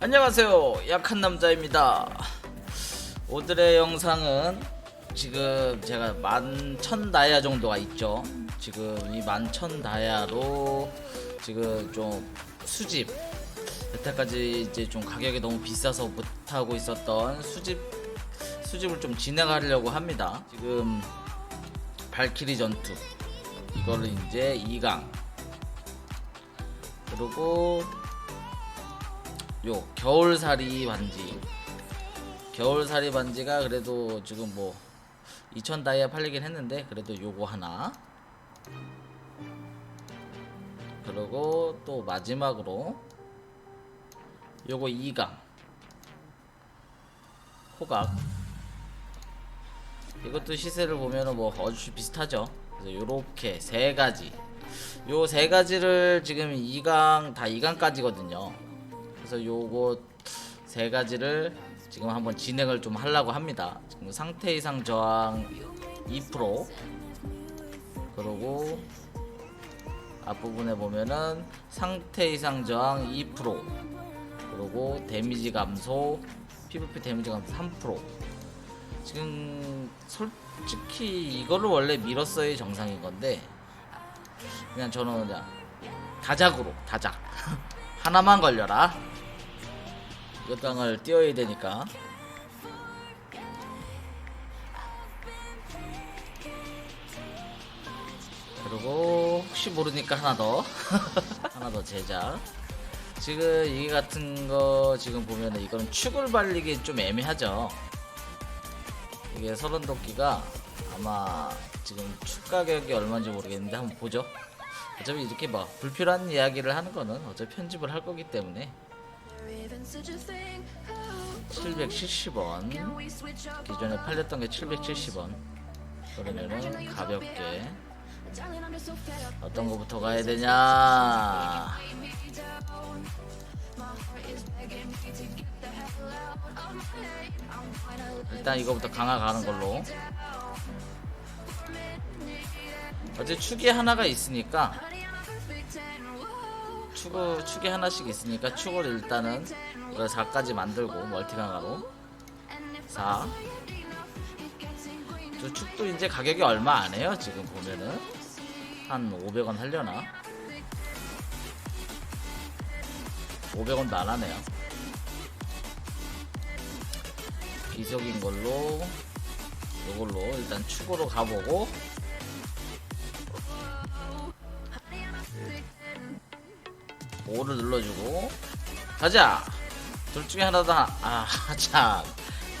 안녕하세요. 약한 남자입니다. 오늘의 영상은 지금 제가 만천 다이아 정도가 있죠. 지금 이 만천 다이아로 지금 좀 수집 여태까지 이제 좀 가격이 너무 비싸서 못하고 있었던 수집 수집을 좀 진행하려고 합니다. 지금 발키리 전투 이거를 이제 2강 그리고 요 겨울살이 반지. 겨울살이 반지가 그래도 지금 뭐 2000 다이아 팔리긴 했는데 그래도 요거 하나. 그리고 또 마지막으로 요거 2강. 호각. 이것도 시세를 보면은 뭐 어주 비슷하죠? 그래서 요렇게 세 가지. 요 세 가지를 지금 2강 다 2강까지거든요 그래서 요거 세 가지를 지금 한번 진행을 좀 하려고 합니다. 지금 상태 이상 저항 2% 그리고 앞부분에 보면은 상태 이상 저항 2% 그리고 데미지 감소 PVP 데미지 감소 3% 지금 솔직히 이거를 원래 밀었어야 정상인 건데 그냥 저는 그냥 다작으로 다작. 하나만 걸려라 이 땅을 띄워야 되니까. 그리고 혹시 모르니까 하나 더. 하나 더 제작. 지금 이 같은 거 지금 보면은 이거는 축을 발리기 좀 애매하죠. 이게 서른 도끼가 아마 지금 축 가격이 얼마인지 모르겠는데 한번 보죠. 어차피 이렇게 막 불필요한 이야기를 하는 거는 어차피 편집을 할 거기 때문에 770원. 기존에 팔렸던 게 770원. 그러면은 가볍게 어떤 거부터 가야 되냐? 일단 이거부터 강화 가는 걸로. 어제 축이 하나가 있으니까 축을, 축이 하나씩 있으니까 축을 일단은 이걸 4까지 만들고 멀티 강화로. 4. 저 축도 이제 가격이 얼마 안 해요 지금 보면은. 한 500원 하려나? 500원도 안 하네요. 비석인 걸로 이걸로 일단 축으로 가보고 오를 눌러주고. 가자. 둘 중에 하나다. 아참.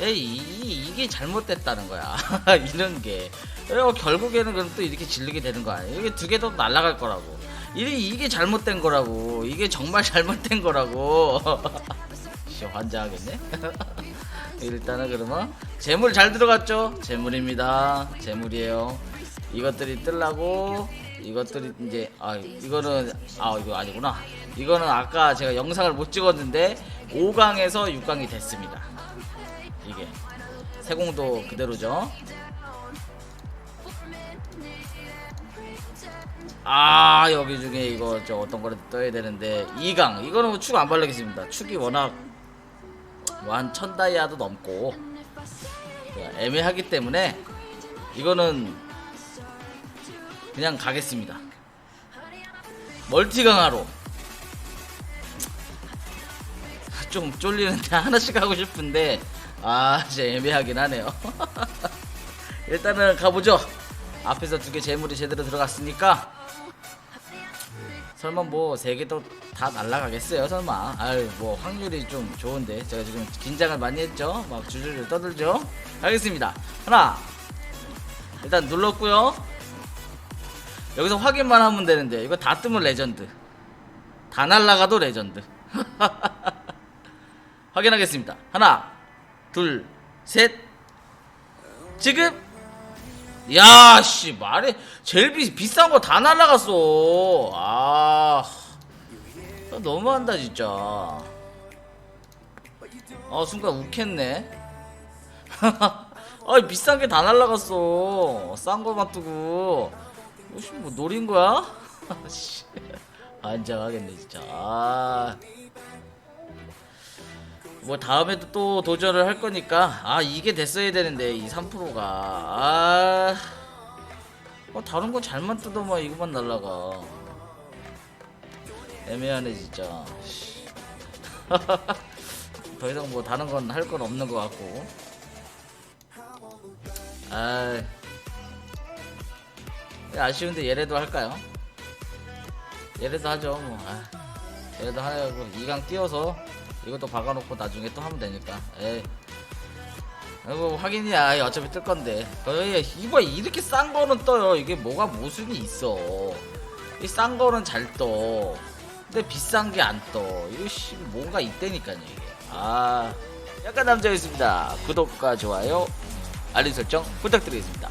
이, 이게 잘못됐다는 거야. 이런 게. 그리고 결국에는 그럼 또 이렇게 질리게 되는 거 아니야? 이게 두 개 더 날아갈 거라고. 이게, 이게 잘못된 거라고. 이게 정말 잘못된 거라고. 씨 환장하겠네? 일단은 그러면 재물 잘 들어갔죠? 재물입니다. 재물이에요 이것들이 뜰라고 이것들이 이제 아 이거는 아 이거 아니구나. 이거는 아까 제가 영상을 못 찍었는데 5강에서 6강이 됐습니다. 이게. 세공도 그대로죠? 아 여기 중에 이거 저 어떤 거를 떠야 되는데 2강. 이거는 뭐축안 발라겠습니다. 축이 워낙 뭐한 천다이아도 넘고. 애매하기 때문에 이거는 그냥 가겠습니다. 멀티 강화로. 좀 쫄리는데 하나씩 하고 싶은데 아 진짜 애매하긴 하네요. 일단은 가보죠. 앞에서 두 개 재물이 제대로 들어갔으니까. 설마 뭐 세 개도 다 날라가겠어요 설마? 아유 뭐 확률이 좀 좋은데. 제가 지금 긴장을 많이 했죠? 막 줄줄줄 떠들죠? 알겠습니다. 하나. 일단 눌렀고요 여기서 확인만 하면 되는데 이거 다 뜨면 레전드. 다 날라가도 레전드. 확인하겠습니다. 하나 둘셋. 지금? 야씨 말해 제일 비, 비싼 거 다 날라갔어. 아 너무한다 진짜. 아 순간 욱했네. 아 비싼 게 다 날라갔어. 싼 거만 뜨고 혹시 뭐 노린 거야? 씨, 안장하겠네 진짜. 아. 뭐 다음에도 또 도전을 할 거니까. 아 이게 됐어야 되는데 이 3%가. 아. 어, 다른 건 잘만 뜯어만 이거만 날라가. 애매하네 진짜. 씨. 더 이상 뭐 다른 건 할 건 없는 것 같고. 아 아쉬운데 얘네도 할까요? 얘네도 하죠 뭐. 아, 얘네도 하고 2강 띄워서 이것도 박아놓고 나중에 또 하면 되니까. 에이. 아이고 확인이야 어차피 뜰 건데. 이봐 이렇게 싼 거는 떠요. 이게 뭐가 모순이 있어. 이 싼 거는 잘떠. 근데 비싼 게 안떠. 이거 씨 뭔가 있다니까요 이게. 아 약간 남자였습니다. 구독과 좋아요 알림 설정 부탁드리겠습니다